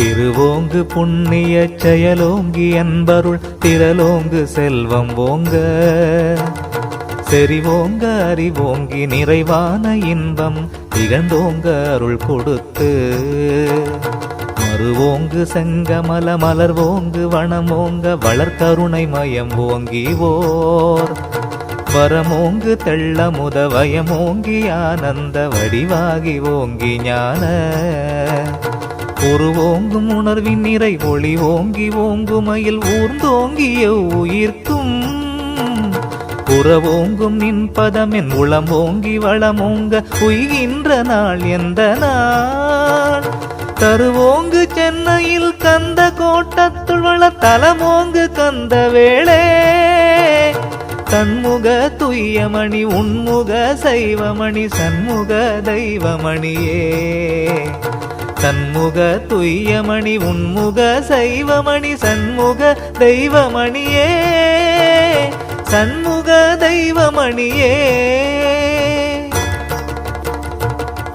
திருவோங்கு புண்ணிய செயலோங்கி அன்பருள் திரலோங்கு செல்வம் ஓங்க. செறிவோங்க அறிவோங்கி நிறைவான இன்பம் திகழ்ந்தோங்க அருள் கொடுத்து. மறுவோங்கு செங்கமல மலர்வோங்கு வனமோங்க வளர்கருணை மயம் ஓங்கி ஓர் வரமோங்கு தெள்ள முதவயமோங்கி ஆனந்த வடிவாகி ஓங்கி ஞான. ஒரு ஓங்கும் உணர்வின் நிறை ஒளி ஓங்கி ஓங்குமையில் ஊர்ந்தோங்கிய உயிர்க்கும். புறவோங்கும் நின் பதமின் உளம் ஓங்கி வளமோங்க உய்கின்ற நாள் எந்த நாள்? தருவோங்கு சென்னையில் கந்த கோட்டத்துள் வள தலமோங்கு கந்த வேளே. தன்முக துய்யமணி உன்முக சைவமணி சண்முக தெய்வமணியே. தன்முக துய்யமணி உன்முக சைவமணி சண்முக தெய்வமணியே. சண்முக தெய்வமணியே.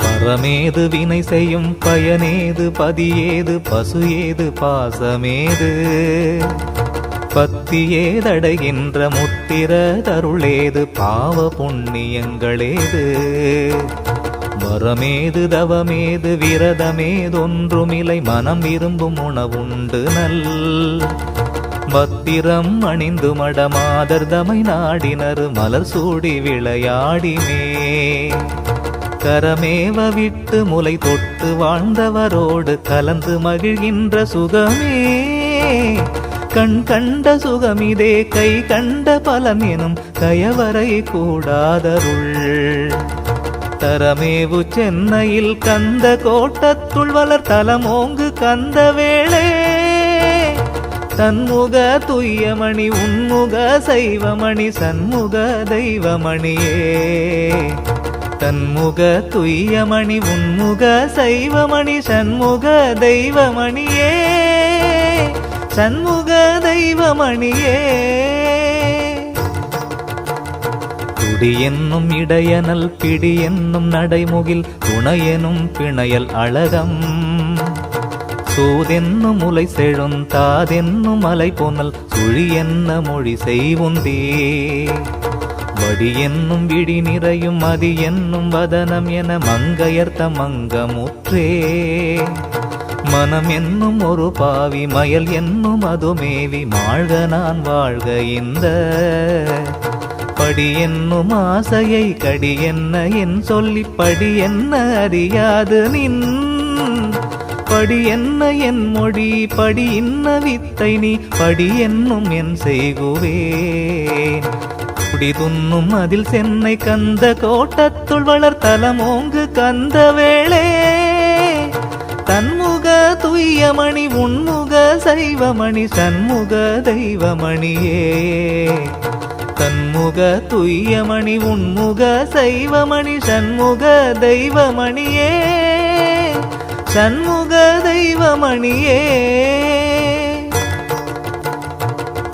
பரமேது வினை செய்யும் பயனேது பதியேது பசு ஏது பாசமேது பத்தியேதடைகின்ற முத்திர தருளேது பாவ புண்ணியங்களேது. வரமேது தவமேது விரதமேதொன்றுமில்லை மனம் விரும்பும் உணவுண்டு நல். பத்திரம் அணிந்து மடமாதர் தமை நாடினர். மலர் சூடி விளையாடிமே. கரமேவ விட்டு முலை தொட்டு வாழ்ந்தவரோடு கலந்து மகிழ்கின்ற சுகமே. கண் கண்ட சுகமிதே கை கண்ட பலன் எனும் கயவரை கூடாதருள். தரமேவு சென்னையில் கந்த கோட்டத்துள் வளர் தலமோங்கு கந்த வேளே. தன்முக துய்யமணி உன்முக சைவமணி சண்முக தெய்வமணியே. தன்முக துய்யமணி உன்முக சைவமணி சண்முக தெய்வமணியே. சண்முக தெய்வமணியே. சுடி என்னும் இடையனல் பிடி என்னும் நடைமுகில் துணையெனும் பிணையல் அழகம். சூதென்னும் முலை செழுந்தாதென்னும் மலை போனல் சுழி என்ன மொழி செய்வுந்தே. வடி என்னும் விடி நிறையும் மதி என்னும் வதனம் என மங்கையர்த்த மங்கமுற்றே. மனம் என்னும் ஒரு பாவி மயல் என்னும் அதுமேவி மாழ்க நான் வாழ்க இந்த படி என்னும் ஆசையை கடி என்ன என் சொல்லி படி என்ன அறியாது நின்? படி என்ன என் மொழி படி இன்ன வித்தை நீ படி என்னும் என் செய்குவே. குடிதுண்ணும் அதில் சென்னை கந்த கோட்டத்துள் வளர் தலமோங்கு கந்த வேளே. தன்முக துய்யமணி உன்முக சைவமணி சண்முக தெய்வமணியே. தன்முக துய்யமணி உன்முக சைவமணி சண்முக தெய்வமணியே. சண்முக தெய்வமணியே.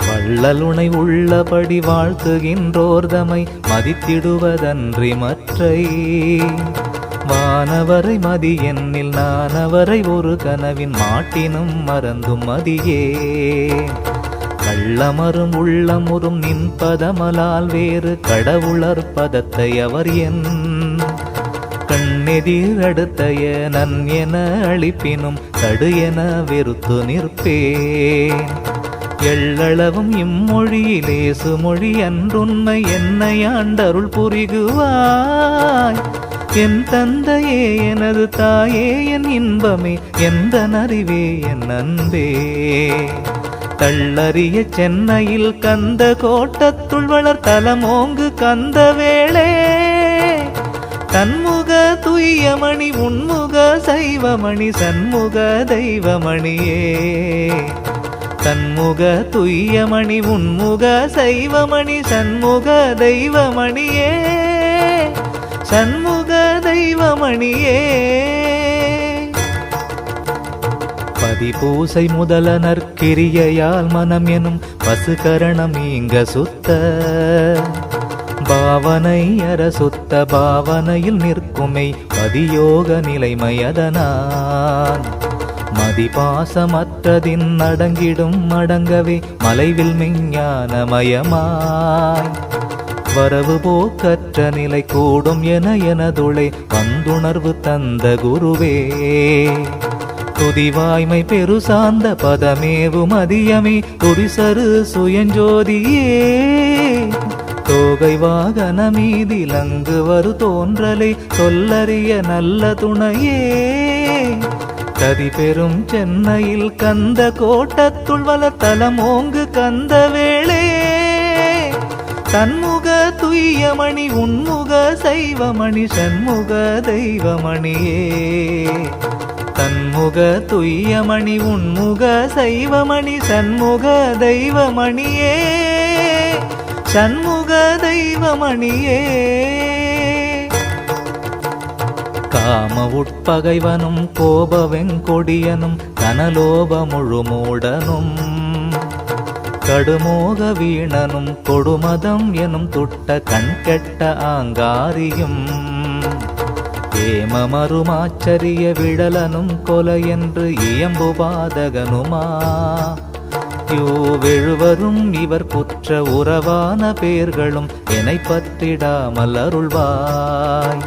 வள்ளலுனை உள்ளபடி வாழ்த்துகின்றோர்தமை மதித்திடுவதன்றி மற்றை. வானவரை மதி என்னில் நானவரை ஒரு கனவின் மாட்டினும் மறந்தும் மதியே. உள்ளமரும் உள்ளமுறும் நின் பதமலால் வேறு கடவுளர் பதத்தை அவர் என் கண்ணெதிர் அடுத்தைய நன் என அழிப்பினும் தடு என வெறுத்து நிற்பேன். எள்ளளவும் இம்மொழியிலே சுமொழி அன்றுண்மை என்னை ஆண்டருள் புரிகுவாய். என் தந்தையே எனது தாயே என் இன்பமே எந்த அறிவே என் அன்பே. தள்ளறிய சென்னையில் கந்த கோட்டத்துள் வளர் தலமோங்கு கந்த வேளே. தன்முக துய்யமணி உன்முக சைவமணி சண்முக தெய்வமணியே. தன்முக துய்யமணி உன்முக சைவமணி சண்முக தெய்வமணியே. சண்முக தெய்வமணியே. பதி பூசை முதலனர் கிரியையால் மனம் எனும் பசுகரணம் இங்க சுத்த. பாவனை அற சுத்த பாவனையில் நிற்குமை பதியோக நிலைமையதனான் மதிபாசமற்றதின் அடங்கிடும் அடங்கவே மலைவில் மெஞ்ஞானமயமாய். வரவு போக்கற்ற நிலை கூடும் என எனதுளை வந்துணர்வு தந்த குருவே. துதிவாய்மை பெரு சார்ந்த பதமேவு மதியமே. துரிசரு சுயஞ்சோதியே. தோகை வாகன மீதிலங்கு வரு தோன்றலை. சொல்லறிய நல்ல துணையே. கதி பெரும் சென்னையில் கந்த கோட்டத்துள் வளர்த்தலமோங்கு கந்த வேளே. தன்முக துய்யமணி உன்முக சைவமணி சண்முக தெய்வமணியே. தன்முக துய்யமணி உன்முக சைவமணி சண்முக தெய்வமணியே. சண்முக தெய்வமணியே. காம உட்பகைவனும் கோப வெங்கொடியனும் கனலோப முழுமூடனும். கடுமோக வீணனும் கொடுமதம் எனும் துட்ட கண்கெட்ட ஆங்காரியும். ஏமமருமாச்சரிய விழலனும் கொலையென்று இயம்பு பாதகனுமா? யோவெழுவரும் இவர் புற்ற உறவான பேர்களும் என்னை பற்றிடாமல் அருள்வாய்.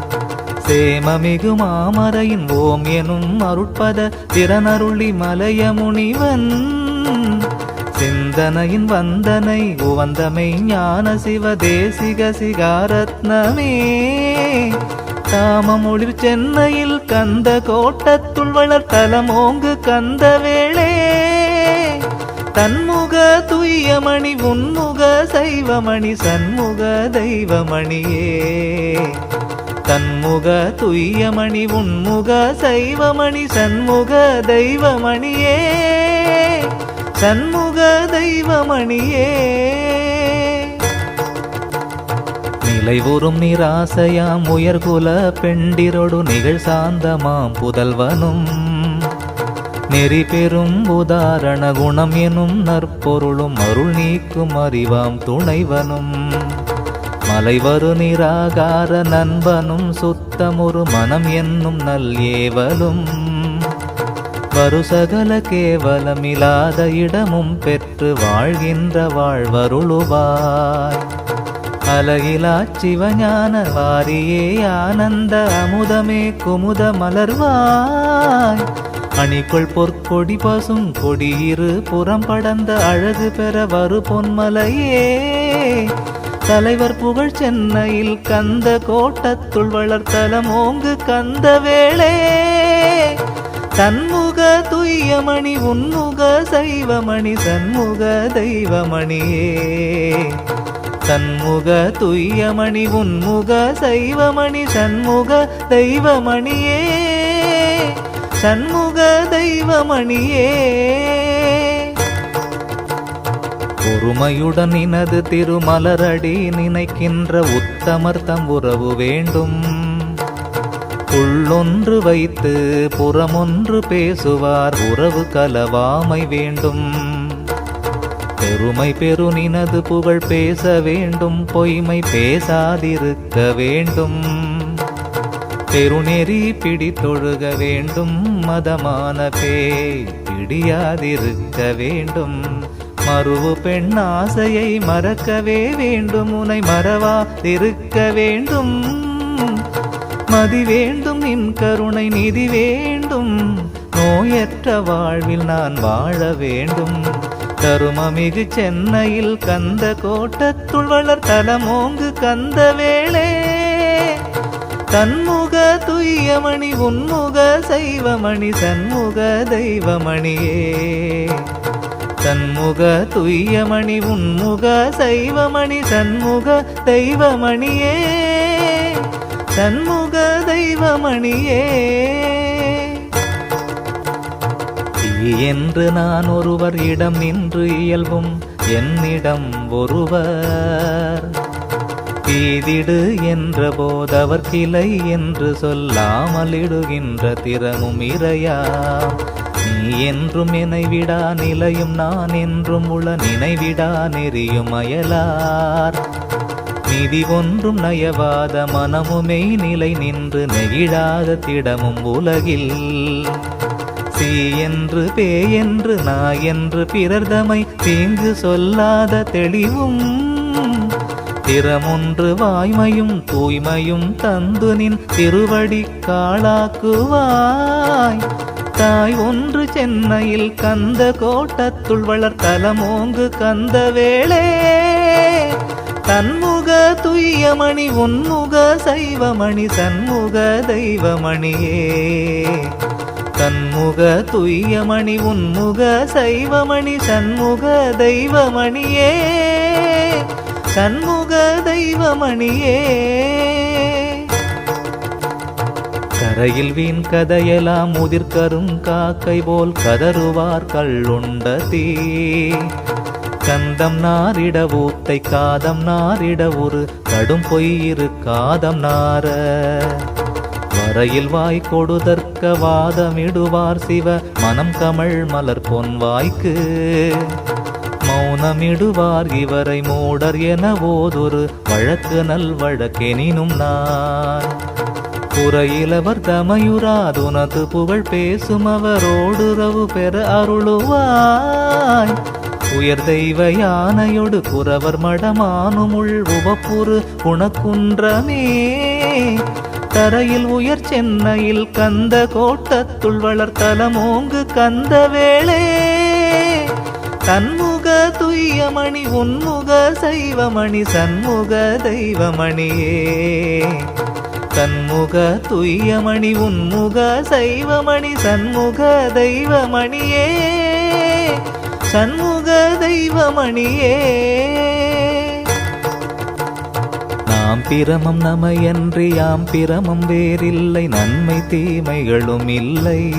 சேமமிகு மாமரையின் ஓம் எனும் அருட்பத திறனருளி மலைய முனிவன். சிந்தனையின் வந்தனை உவந்தமை ஞான சிவ தேசிக சிகாரத்னமே. தாமமொழிர் சென்னையில் கந்த கோட்டத்துள் வளர் தலமோங்கு கந்த வேளே தன்முக துய்யமணி உன்முக சைவமணி சண்முக தெய்வமணியே. தன்முக துய்யமணி உன்முக சைவமணி சண்முக தெய்வமணியே. நிலைவுறும் நிராசையாம் உயர்குல பெண்டிரொடு நிகழ் சாந்தமாம் புதல்வனும். நெறி பெறும் உதாரண குணம் எனும் நற்பொருளும் அருள் நீக்கும் அறிவாம் துணைவனும். மலைவரு நிராகார நண்பனும் சுத்தமொரு மனம் என்னும் நல் ஏவலும். வரு சகல கேவலமில்லாத இடமும் பெற்று வாழ்கின்ற வாழ்வருளுவாய். அலகிலா சிவஞான வாரியே ஆனந்த அமுதமே குமுத மலர்வாய் அணிக்குள் பொற்கொடி பசும் கொடியிரு புறம் படந்த அழகு பெற வரு பொன்மலையே. தலைவர் புகழ் சென்னையில் கந்த கோட்டத்துள் வளர்த்தலம் ஓங்கு கந்த வேளே. தன்முக துய்யமணி உன்முக சைவமணி சண்முக தெய்வமணியே. தன்முக துய்யமணி உன்முக சைவமணி சண்முக தெய்வமணியே. சண்முக தெய்வமணியே. பொறுமையுடன் இனது திருமலரடி நினைக்கின்ற உத்தமர் தம் உறவு வேண்டும். உள்ளொன்று வைத்து புறமொன்று பேசுவார் உறவு கலவாமை வேண்டும். பெருமை பெருநினது புகழ் பேச வேண்டும் பொய்மை பேசாதிருக்க வேண்டும். பெருநெறி பிடித்தொழுக வேண்டும் மதமான பேய் பிடியாதிருக்க வேண்டும். மறுவு பெண் ஆசையை மறக்கவே வேண்டும் உனை மறவாதிருக்க வேண்டும். மதி வேண்டும் நின் கருணை நிதி வேண்டும். நோயற்ற வாழ்வில் நான் வாழ வேண்டும். கருமமிகு சென்னையில் கந்த கோட்டத்துள் வளர் தலமோங்கு கந்த வேளே. தன்முக துய்யமணி உன்முக சைவமணி சண்முக தெய்வமணியே. தன்முக துய்யமணி உன்முக சைவமணி சண்முக தெய்வமணியே. சண்முக தெய்வமணியே. என்று நான் ஒருவர் இடம் நின்று இயல்பும் என்னிடம் ஒருவர். தீதிடு என்ற போதவர் கிளை என்று சொல்லாமலிடுகின்ற திறமும் இறையா. நீ என்றும் நினைவிடா நிலையும் நான் என்றும் உள நினைவிடா நெறியும் அயலார். நிதி ஒன்றும் நயவாத மனமுமே நிலை நின்று நெகிழாத திடமும் உலகில். சீ என்று பே என்று நாய் என்று பிறர்தமை தீங்கு சொல்லாத தெளிவும். திறமொன்று வாய்மையும் தூய்மையும் தந்து நின் திருவடி காளாக்குவாய் தாய் ஒன்று சென்னையில் கந்த கோட்டத்துள் வளர்த்தலமோங்கு கந்த வேளே. தன்முக துய்யமணி உன்முக சைவமணி சண்முக தெய்வமணியே. தன்முக துய்யமணி உன்முக சைவமணி சண்முக தெய்வமணியே. சண்முக தெய்வமணியே. கரையில் வீண் கதையெல்லாம் முதிர்கரும் காக்கை போல் கதறுவார் கள்ளுண்ட தீ கந்தம் நாரிட ஊத்தை காதம் நாரிட ஒரு கடும் பொய்யிரு காதம் நார வரையில் வாய் கொடுதற்க வாதமிடுவார் சிவ. மனம் கமழ் மலர் பொன் வாய்க்கு மௌனமிடுவார் இவரை மூடர் என ஓதொரு வழக்கு நல் வழக்கெனினும் நான். புறையிலவர் தமையுறாதுனது புகழ் பேசும் அவரோடுறவு பெற அருளுவாய். உயர் தெய்வ யானையொடு குறவர் மடமானுமுள் உவப்புறு குணக்குன்றமே. தரையில் உயர் சென்னையில் கந்த கோட்டத்துள் வளர்த்தலமோங்கு கந்த வேளே. தன்முக துய்யமணி உன்முக சைவமணி சண்முக தெய்வமணியே. தன்முக துய்யமணி உன்முக சைவமணி சண்முக தெய்வமணியே. சண்முக தெய்வமணியே. நாம் பிரமம் நமையன்றி யாம் பிரமம் வேறில்லை நன்மை தீமைகளும் இல்லை.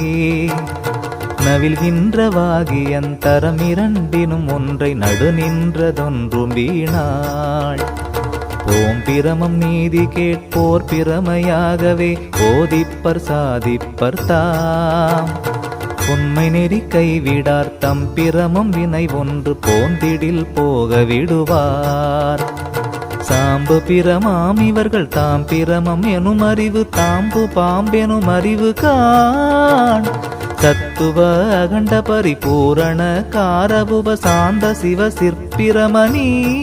நவில்கின்றவாகி அந்தரம் இரண்டினும் ஒன்றை நடு நின்றதொன்றும் வீணாள். ஓம் பிரமம் நீதி கேட்போர் பிரமையாகவே போதிப்பர் சாதிப்பர் தாம். உண்மை நெறி கைவிடார் தம் பிரமம் வினை ஒன்று போந்திடில் போக விடுவார். சாம்பு பிரமாம் இவர்கள் தாம் பிரமம் எனும் அறிவு தாம்பு பாம்பெனும் அறிவு காண். தத்துவ அகண்ட பரிபூரண காரபுப சாந்த சிவ சிற்பிரமணி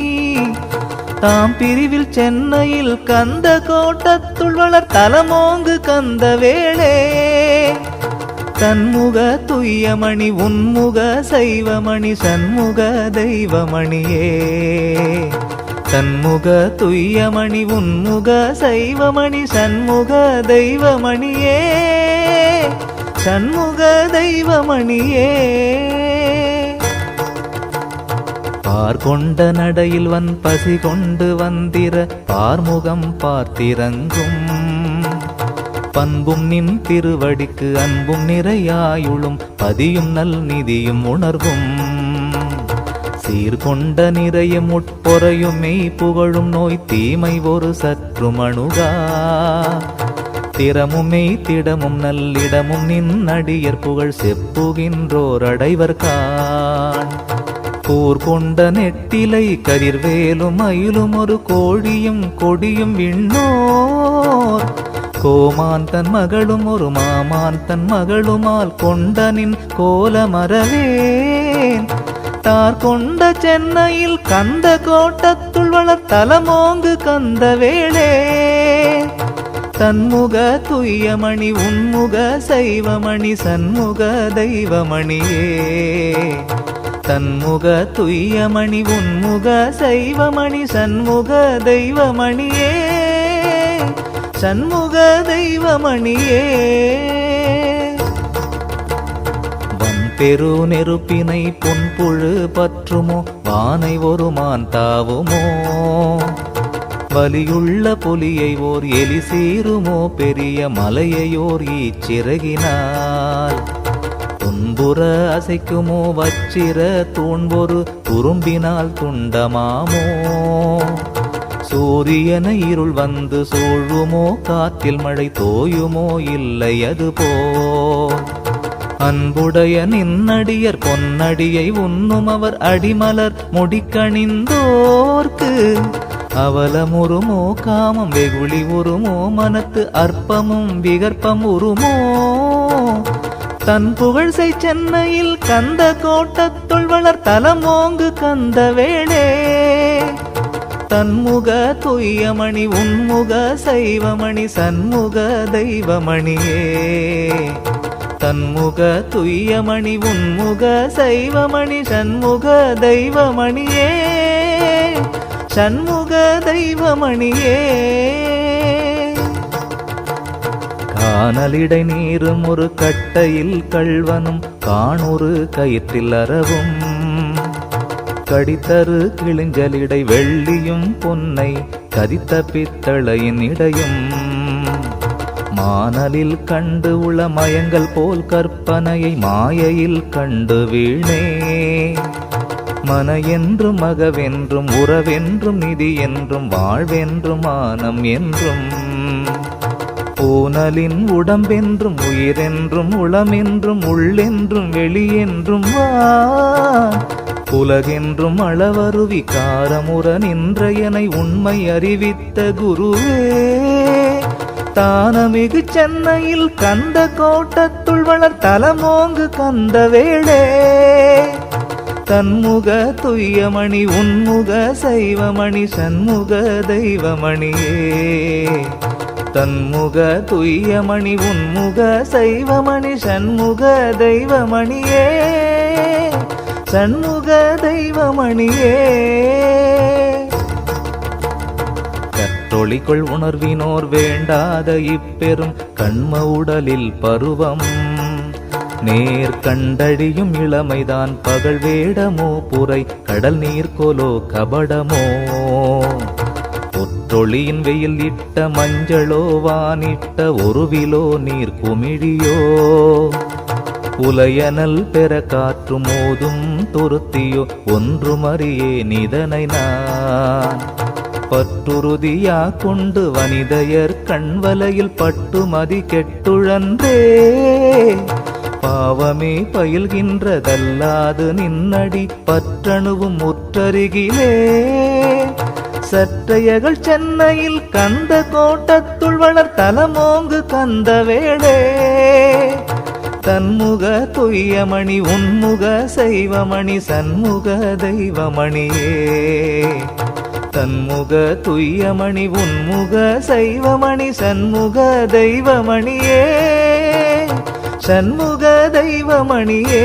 தாம் பிரிவில் சென்னையில் கந்த கோட்டத்துள் வளர் தலமோங்கு கந்த வேளே. தன்முக துய்யமணி உன்முக சைவமணி சண்முக தெய்வமணியே. தன்முக துய்யமணி உன்முக சைவமணி சண்முக தெய்வமணியே. சண்முக தெய்வமணியே. பார்கொண்ட நடையில் வன் பசி கொண்டு வந்திர பார்முகம் பார்த்திறங்கும். பண்பும் நின் திருவடிக்கு அன்பும் நிறையாயுளும் பதியும் நல் நிதியும் உணர்வும். சீர்கொண்ட நிறைய முட்பொறையும் மெய் புகழும் நோய் தீமை ஒரு சற்று மணுகா திறமும் மெய் திடமும் நல்லிடமும் நின் அடியர் புகழ் செப்புகின்றோர் அடைவர் காண். கூர் கொண்ட நெட்டிலை கதிர்வேலும் மயிலும் ஒரு கோழியும் கொடியும் விண்ணோர். கோமான் தன் மகளும் ஒரு மாமான் தன் மகளுமால் கொண்டனின் கோலமரவேன் தார் கொண்ட சென்னையில் கந்த கோட்டத்துள் வளர்த்தலமோங்கு கந்த வேளே. தன்முக துய்யமணி உன்முக சைவமணி சண்முக தெய்வமணியே. தன்முக துய்யமணி உன்முக சைவமணி சண்முக தெய்வமணியே. சண்முக தெய்வமணியே. வன்பெரு நெருப்பினை பொன்புழு பற்றுமோ? வானை ஒரு மான் தாவுமோ? வலியுள்ள புலியை ஓர் எலி சீருமோ பெரிய மலையையோர் ஈச்சிறகினால். துன்புற அசைக்குமோ? வச்சிர தூண்பொரு துரும்பினால் துண்டமாமோ? சூரியன இருள் வந்து சூழுமோ? காத்தில் மழை தோயுமோ? இல்லை அது போ. அன்புடைய நின்னடியர் பொன்னடியை உண்ணும் அவர் அடிமலர் முடிக்கணிந்தோர்க்கு அவலம் உருமோ காமம் வெகுளி உருமோ மனத்து அற்பமும் விகற்பம் உருமோ தன் புகழ்சை சென்னையில் கந்த கோட்டத்துள் வளர் தலமோங்கு கந்த வேளே. தன்முக துய்யமணி உன்முக சைவமணி சண்முக தெய்வமணியே. தன்முக துய்யமணி உன்முக சைவமணி சண்முக தெய்வமணியே. சண்முக தெய்வமணியே. காணலிடை நீரும் ஒரு கட்டையில் கள்வனும் காணொரு கயிற்றில் அறவும். கடித்தரு கிழிஞ்சலிடை வெள்ளியும் பொன்னை கதித்த பித்தளையின் இடையும். மானலில் கண்டு உள மயங்கள் போல் கற்பனையை மாயையில் கண்டு வீணே மன என்றும் மகவென்றும் உறவென்றும் நிதி என்றும் வாழ்வென்றும் மானம் என்றும். பூனலின் உடம்பென்றும் உயிரென்றும் உளமென்றும் உள்ளென்றும் வெளியென்றும் வா. உலகென்றும் அளவருவி காரமுற நின்றையனை உண்மை அறிவித்த குருவே. தானமிகு சென்னையில் கந்த கோட்டத்துள் வளர் தலமோங்கு கந்த வேளே. தன்முக துய்யமணி உன்முக சைவமணி சண்முக தெய்வமணியே. தன்முக துய்யமணி உன்முக சைவமணி சண்முக தெய்வமணியே. சண்முக தெய்வமணியே. கற்றொளிக்குள் உணர்வினோர் வேண்டாத இப்பெரும் கண்ம உடலில் பருவம். நேர் கண்டழியும் இளமைதான் பகல் வேடமோ புரை கடல் நீர்கோலோ கபடமோ. பொற்றொழியின் வெயில் இட்ட மஞ்சளோ வானிட்ட ஒருவிலோ நீர் குமிழியோ. உலையனல் பெற காற்று மோதும் துருத்தியோ ஒன்றுமறியே நிதனை நான். பற்றுறுதியா கொண்டு வனிதையர் கண்வலையில் பட்டுமதி கெட்டுழன்றே. பாவமே பயில்கின்றதல்லாது நின்னடி பற்றணுவும் முற்றருகிலே. சற்றையகள் சென்னையில் கந்த கோட்டத்துள் வளர் தலமோங்கு கந்த வேளே. தன்முக துய்யமணி உன்முக சைவமணி சண்முக தெய்வமணியே. தன்முக துய்யமணி உன்முக சைவமணி சண்முக தெய்வமணியே. சண்முக தெய்வமணியே.